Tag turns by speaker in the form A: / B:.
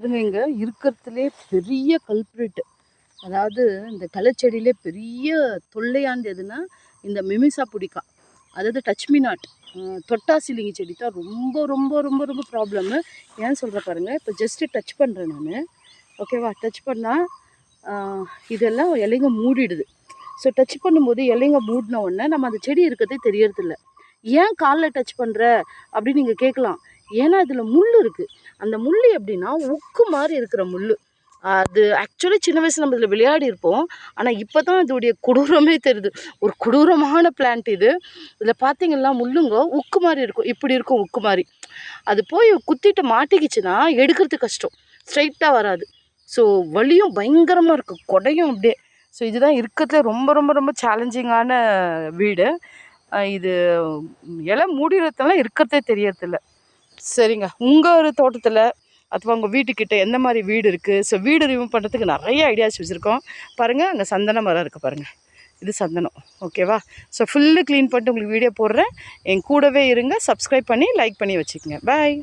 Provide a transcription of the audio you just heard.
A: அதுங்க இங்கே இருக்கிறதுலே பெரிய கல்ப்ரிட் அதாவது இந்த கலைச்செடியிலே பெரிய தொல்லையானது எதுனா இந்த மிமிசா பிடிக்கா. அதாவது டச்மி நாட் தொட்டாசிலிங்கி செடி தான் ரொம்ப ரொம்ப ரொம்ப ரொம்ப ப்ராப்ளம்னு ஏன் சொல்கிற பாருங்கள் இப்போ ஜஸ்ட்டு டச் பண்ணுறேன் நான். ஓகேவா டச் பண்ணால் இதெல்லாம் இலைங்க மூடிடுது. ஸோ டச் பண்ணும்போது இலைங்க மூடின உடனே நம்ம அந்த செடி இருக்கிறதே தெரியறதில்ல. ஏன் காலில் டச் பண்ணுற அப்படின்னு நீங்கள் கேட்கலாம். ஏன்னா இதில் முள் இருக்குது அந்த முள் எப்படின்னா உக்கு மாதிரி இருக்கிற முள் அது ஆக்சுவலி சின்ன வயசில் நம்ம இதில் விளையாடி இருப்போம். ஆனால் இப்போ தான் இதோடைய கொடூரமே தெரியுது. ஒரு கொடூரமான பிளான்ட் இது. இதில் பார்த்தீங்கன்னா முள்ளுங்க உக்கு மாதிரி இருக்கும். இப்படி இருக்கும் உக்கு மாதிரி. அது போய் குத்திட்டு மாட்டிக்கிச்சுன்னா எடுக்கிறது கஷ்டம். ஸ்ட்ரைட்டாக வராது. ஸோ வலியும் பயங்கரமாக இருக்கும் கொடையும் அப்படியே. ஸோ இதுதான் இருக்கிறதுல ரொம்ப ரொம்ப ரொம்ப சேலஞ்சிங்கான வீடு. இது இலை மூடிறதுலாம் இருக்கிறதே தெரியறதில்ல. சரிங்க. உங்கள் ஒரு தோட்டத்தில் அதுவும் உங்கள் வீட்டுக்கிட்ட எந்த மாதிரி வீடு இருக்குது ஸோ வீடு ரிமூவ் பண்ணுறதுக்கு நிறைய ஐடியாஸ் வச்சுருக்கோம். பாருங்கள் அங்கே சந்தன மரம் இருக்குது பாருங்கள் இது சந்தனம். ஓகேவா ஸோ ஃபுல்லு க்ளீன் பண்ணிட்டு உங்களுக்கு வீடியோ போடுறேன். என் கூடவே இருங்க. சப்ஸ்கிரைப் பண்ணி லைக் பண்ணி வச்சுக்கோங்க. பாய்